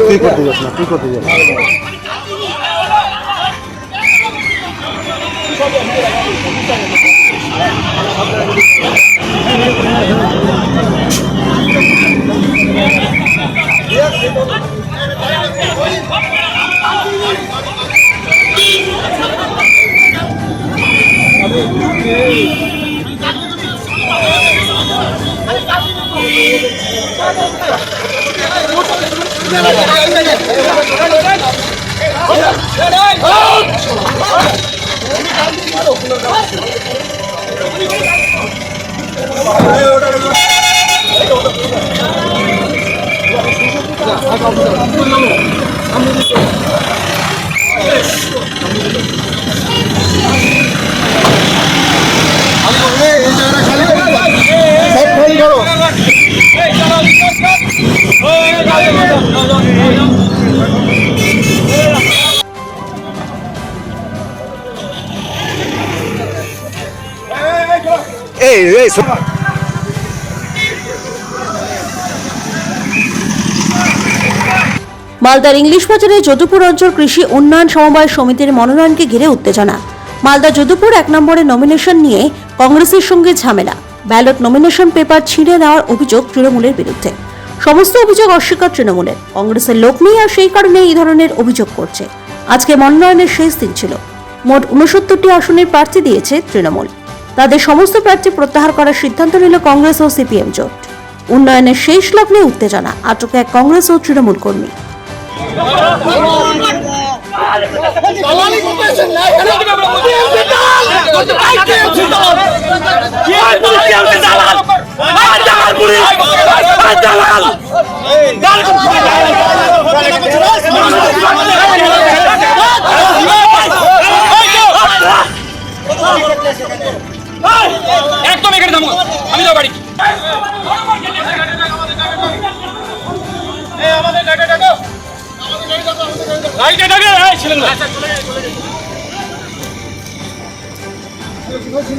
তুই করতে যাস না তুই করতে যাস না। এই এই শোন। মালদার ইংলিশ বাজারে যদুপুর অঞ্চল কৃষি উন্নয়ন সমবায় সমিতির মনোনয়নকে ঘিরে উত্তেজনা। মালদা যদুপুর এক নম্বরে নমিনেশন নিয়ে কংগ্রেসের সঙ্গে ঝামেলা। ব্যালট নমিনেশন পেপার ছিঁড়ে নেওয়ার অভিযোগ তৃণমূলের বিরুদ্ধে। সমস্ত অভিযোগ অস্বীকার তৃণমূলের। কংগ্রেসের লোক নেই আর সেই কারণে এই ধরনের অভিযোগ করছে। আজকে মনোনয়নের শেষ দিন ছিল। মোট উনসত্তরটি আসনের প্রার্থী দিয়েছে তৃণমূল। তাদের সমস্ত প্রার্থী প্রত্যাহার করার সিদ্ধান্ত নিল কংগ্রেস ও সিপিএম জোট উন্নয়নের শেষ লগ্নে উত্তেজনা আটক এক কংগ্রেস ও তৃণমূল কর্মী একদম এখানে থামো। আমি যাও বাড়ি। আমাদের গাড়ি ডাকো লাইটে ডাকে ছিলেন না এখানে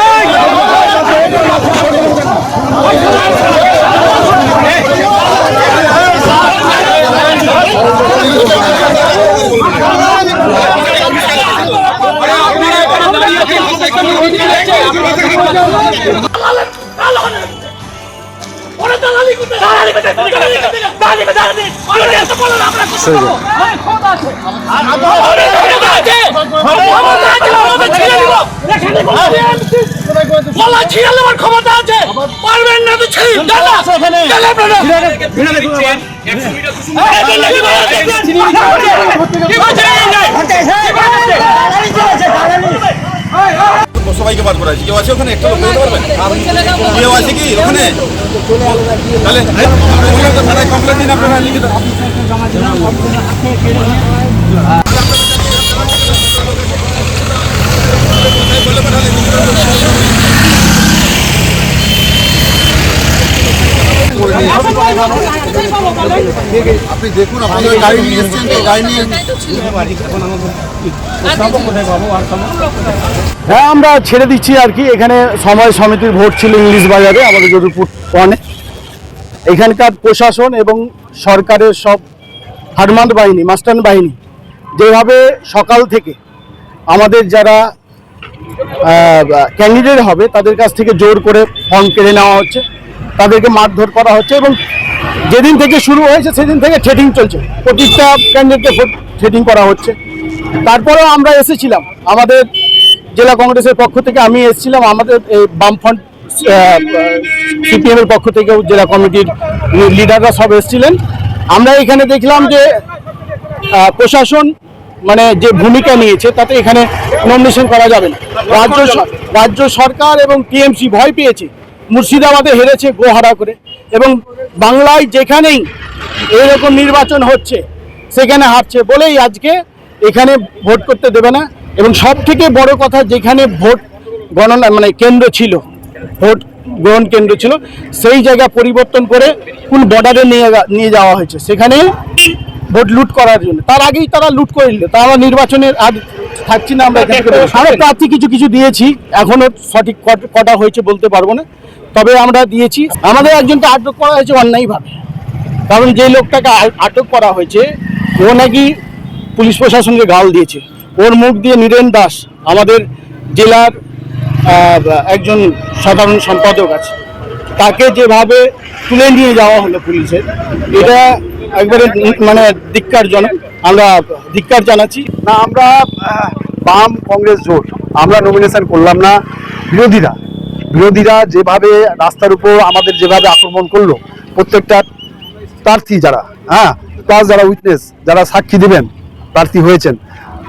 বলা ছিড়ে নেওয়ার ক্ষমতা আছে পারবেন না তো ছেড়ে সবাইকে বার করা কেউ আছে ওখানে? একটা লোক কেউ আছে কি ওখানে? তাহলে কমপ্লেন দিন দেখুন আপনাদের গাড়ি নিয়ে এসছেন তো গাড়ি নিয়ে হ্যাঁ আমরা ছেড়ে দিচ্ছি আর কি। এখানে সময় সমিতির ভোট ছিল ইংলিশ বাজারে আমাদের যদুপুর ওয়ানে। এখানকার প্রশাসন এবং সরকারের সব হারমান্ড বাহিনী মাস্টার্ন বাহিনী যেভাবে সকাল থেকে আমাদের যারা ক্যান্ডিডেট হবে তাদের কাছ থেকে জোর করে ফর্ম কেড়ে নেওয়া হচ্ছে। তাদেরকে মারধর করা হচ্ছে এবং যেদিন থেকে শুরু হয়েছে, সেদিন থেকে থ্রেটিং চলছে। প্রতিটা ক্যান্ডিডেটকে থ্রেটিং করা হচ্ছে। তারপরেও আমরা এসেছিলাম। আমাদের জেলা কংগ্রেসের পক্ষ থেকে আমি এসেছিলাম। আমাদের এই বামফ্রন্ট সিপিএম এর পক্ষ থেকেও জেলা কমিটির লিডাররা সব এসেছিলেন। আমরা এখানে দেখলাম যে প্রশাসন মানে যে ভূমিকা নিয়েছে, তাতে এখানে নমিনেশন করা যাবে না। রাজ্য রাজ্য সরকার এবং টিএমসি ভয় পেয়েছে। মুর্শিদাবাদে হেরেছে গোহারা করে। এবং বাংলায় যেখানেই এইরকম নির্বাচন হচ্ছে সেখানে হারছে বলেই আজকে এখানে ভোট করতে দেবে না। এবং সব থেকে বড় কথা যেখানে ভোট গণনা মানে কেন্দ্র ছিল ভোট গ্রহণ কেন্দ্র ছিল সেই জায়গা পরিবর্তন করে কোন বর্ডারে নিয়ে নিয়ে যাওয়া হয়েছে। সেখানে ভোট লুট করার জন্য। তার আগেই তারা লুট করে নিল। তারা নির্বাচনের আর থাকছি না আমরা আমরা প্রার্থী কিছু কিছু দিয়েছি। এখনও সঠিক কটা হয়েছে বলতে পারব না। তবে আমরা দিয়েছি। আমাদের একজনকে আটক করা হয়েছে অন্যায়ভাবে। কারণ যে লোকটাকে আটক করা হয়েছে, ও নাকি পুলিশ প্রশাসনকে গাল দিয়েছে। ওর মুখ দিয়ে নীরেন দাস আমাদের জেলার একজন সাধারণ সম্পাদক আছে। তাকে যেভাবে তুলে নিয়ে যাওয়া হলো পুলিশের, এটা একবারে মানে ধিক্কারজনক। আমরা ধিক্কার জানাচ্ছি। না, আমরা বাম কংগ্রেস জোট, আমরা নমিনেশন করলাম না। বিরোধীরা বিরোধীরা যেভাবে রাস্তার উপর আমাদের যেভাবে আক্রমণ করল, প্রত্যেকটা প্রার্থী যারা হ্যাঁ প্লাস যারা উইটনেস যারা সাক্ষী দেবেন, প্রার্থী হয়েছেন,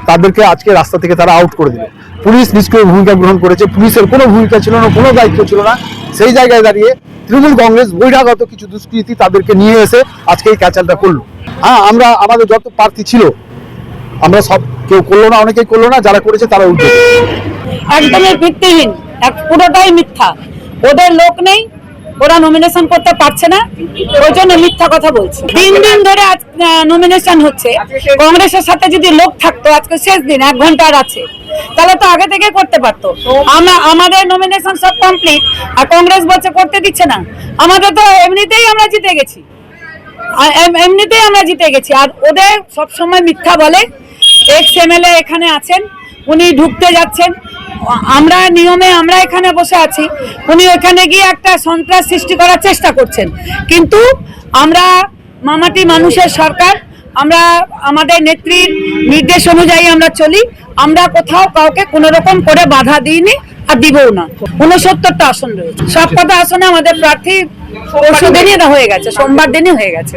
তাদেরকে আজকে রাস্তা থেকে তারা আউট করে দিল পুলিশ নিষ্ক্রিয় ভূমিকা গ্রহণ করেছে, পুলিশের কোনো ভূমিকা ছিল না, কোনো দায়িত্ব ছিল না। সেই জায়গায় দাঁড়িয়ে তৃণমূল কংগ্রেস বহিরাগত কিছু দুষ্কৃতী তাদেরকে নিয়ে এসে আজকে এই ক্যাচালটা করল। হ্যাঁ আমরা, আমাদের যত প্রার্থী ছিল আমরা সব কেউ করল না, অনেকেই করল না, যারা করেছে তারা উঠবে একদমই ভিত্তিহীন। এক পুরোটাই মিথ্যা। ওদের লোক নেই, ওরা নমিনেশন করতে পারছে না, ওই জন্য মিথ্যা কথা বলছে। তিন দিন ধরে আজ নমিনেশন হচ্ছে। কংগ্রেসের সাথে যদি লোক থাকতো, আজকে শেষ দিন, এক ঘণ্টা আর আছে। তাহলে তো আগে থেকে করতে পারতো। আমরা, আমাদের নমিনেশন সব কমপ্লিট আর কংগ্রেস বলছে করতে দিচ্ছে না। আমাদের তো এমনিতেই আমরা জিতে গেছি। এমনিতেই আমরা জিতে গেছি। আর ওদের সব সময় মিথ্যা বলে এক্স এমএলএ এখানে আছেন উনি ঢুকতে যাচ্ছেন। আমরা নিয়মে আমরা এখানে বসে আছি উনি ওখানে গিয়ে একটা সন্ত্রাস সৃষ্টি করার চেষ্টা করছেন। কিন্তু আমরা মামাটি মানুষের সরকার আমরা আমাদের নেত্রীর নির্দেশ অনুযায়ী আমরা চলি আমরা কোথাও কাউকে কোনো রকম করে বাধা দিইনি আর দিবও না। উনসত্তরটা আসন রয়েছে। সব কটা আসনে আমাদের প্রার্থী পরশু দিনই হয়ে গেছে সোমবার দিনই হয়ে গেছে।